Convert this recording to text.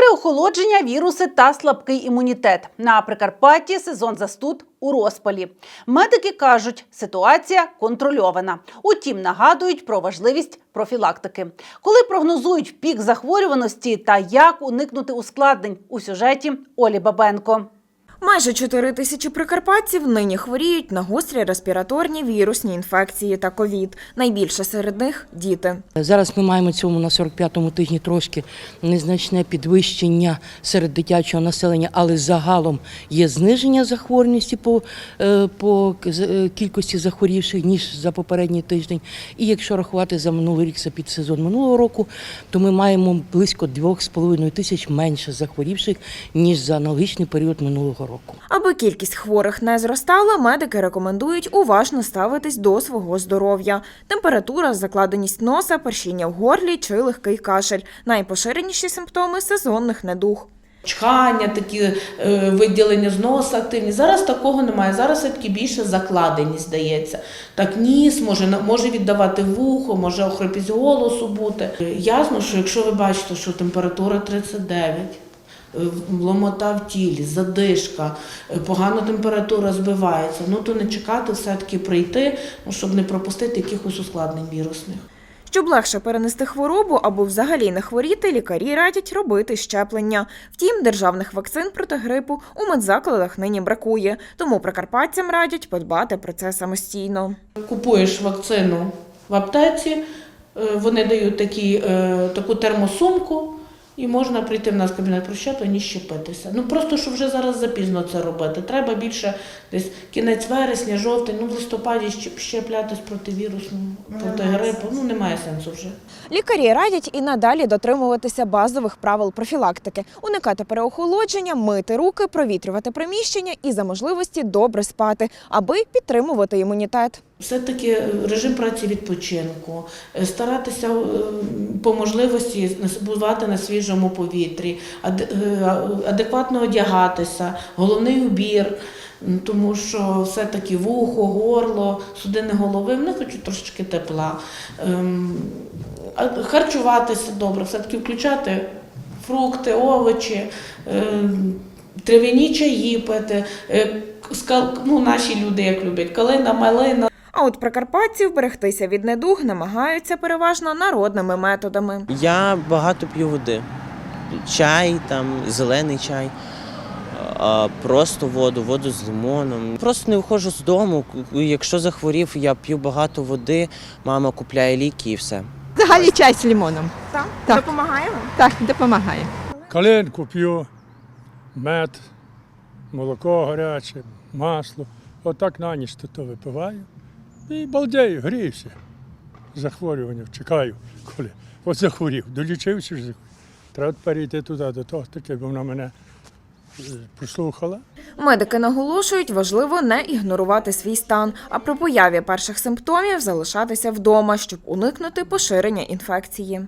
Переохолодження, віруси та слабкий імунітет. На Прикарпатті сезон застуд у розпалі. Медики кажуть, ситуація контрольована. Утім, нагадують про важливість профілактики. Коли прогнозують пік захворюваності та як уникнути ускладнень у сюжеті Олі Бабенко. Майже 4 тисячі прикарпатців нині хворіють на гострі респіраторні вірусні інфекції та ковід. Найбільше серед них діти. Зараз ми маємо цьому на 45-му тижні трошки незначне підвищення серед дитячого населення, але загалом є зниження захворюваності по, е, по е, кількості захворівших, ніж за попередній тиждень. І якщо рахувати за минулий рік, за підсезон минулого року, то ми маємо близько 2,5 тисяч менше захворівших, ніж за аналогічний період минулого року. Аби кількість хворих не зростала, медики рекомендують уважно ставитись до свого здоров'я. Температура, закладеність носа, першіння в горлі чи легкий кашель – найпоширеніші симптоми сезонних недуг. чхання, такі е, виділення з носа активні. Зараз такого немає. Зараз все-таки більше закладеність здається. Так ніс може, може віддавати вухо, може охрипість голосу бути. Е, Ясно, що якщо ви бачите, що температура 39, е, ломота в тілі, задишка, е, погано температура збивається, ну то не чекати, все-таки прийти, ну, щоб не пропустити якихось ускладнень вірусних. Щоб легше перенести хворобу або взагалі не хворіти, лікарі радять робити щеплення. Втім, державних вакцин проти грипу у медзакладах нині бракує, тому прикарпатцям радять подбати про це самостійно. Купуєш вакцину в аптеці, е, вони дають такі, е, таку термосумку, і можна прийти в нас в кабінет прощеплень і щепитися. Ну просто що вже зараз запізно це робити. Треба більше десь кінець вересня, жовтень, ну в листопаді щеплятись проти вірусу, проти грипу. Ну немає сенсу вже. Лікарі радять і надалі дотримуватися базових правил профілактики, уникати переохолодження, мити руки, провітрювати приміщення і за можливості добре спати, аби підтримувати імунітет. Все-таки е, режим праці відпочинку, е, старатися е, по можливості бувати на свіжому повітрі, адекватно одягатися, головний убір, тому що все-таки вухо, горло, судини голови, вони хочуть трошечки тепла. Ем, Харчуватися добре, все-таки включати фрукти, овочі, трав'яні чаї пити. Ну, наші люди як люблять, калина, малина. А от прикарпатців берегтися від недуг намагаються переважно народними методами. Я багато п'ю води. Чай, там, зелений чай, просто воду, воду з лимоном. Просто не виходжу з дому. Якщо захворів, я п'ю багато води, мама купляє ліки і все. Взагалі чай з лимоном. Так? Так. Допомагаємо? Так, допомагає. Калинку п'ю, мед, молоко гаряче, масло. Отак на ніч то, то випиваю. І балдею, гріюся. Захворювання, чекаю, коли. От захворів, долічився ж. Треба перейти туди до того, таке, бо вона мене прослухала. послухала. Медики наголошують, важливо не ігнорувати свій стан, а при появі перших симптомів залишатися вдома, щоб уникнути поширення інфекції.